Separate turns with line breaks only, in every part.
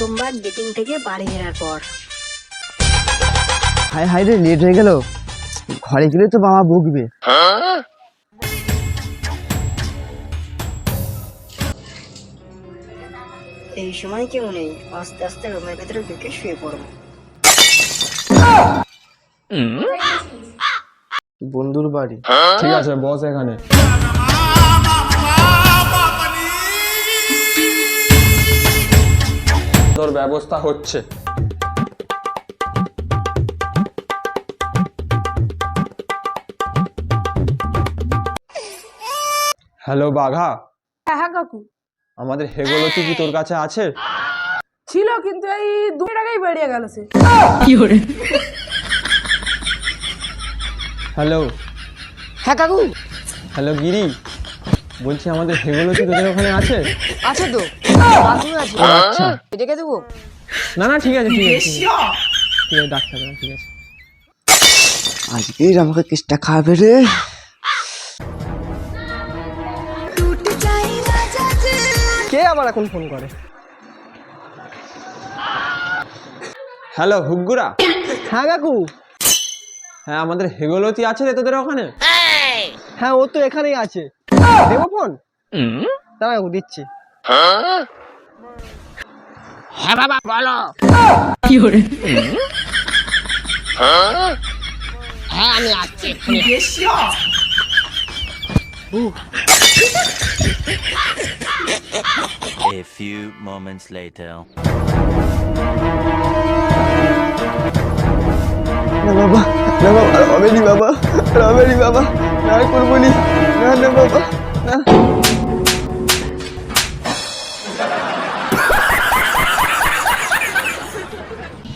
প্রথমবার ডেটিং থেকে বাড়ি ফেরার পর।
হাই হাই রে লেট হয়ে গেল। ঘরে গেলে তো বাবা বকবে।
এই সময় কেউ নেই আস্তে আস্তে রুমের ভেতরে ঢুকে শুয়ে পড়ব।
বন্ধুর বাড়ি।
ঠিক আছে বস এখানে। তোর ব্যবস্থা হচ্ছে। হ্যালো বাঘা।
হ্যাঁ হ্যাঁ কাকু।
আমাদের হেগোলতি কি তোর কাছে আছে?
ছিল কিন্তু এই দু টাকাই বেরিয়ে গেল সে।
হ্যালো।
হ্যাঁ কাকু।
হ্যালো গিরি। বলছি আমাদের হেগোলতি তোদের ওখানে আছে?
আছে তো। বাথরুমে আছে।
আচ্ছা।
ডেকে দেবো?
না না ঠিক আছে ঠিক আছে ঠিক আছে। ঠিক আছে ডাক্তার ঠিক আছে।
আজকেই আমাকে কেসটা খাবে রে। কে আবার এখন ফোন করে?
হ্যালো হুগ্গুরা।
হ্যাঁ কাকু।
হ্যাঁ আমাদের হেগোলতি আছে রে তোদের ওখানে?
হ্যাঁ ও তো এখানেই আছে। দেবো ফোন দাঁড়া কাকু দিচ্ছি
A few moments later.
না বাবা আর হবে নি বাবা আর হবে নি বাবা, না করব নি না না বাবা, না।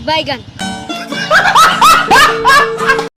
বাইগান।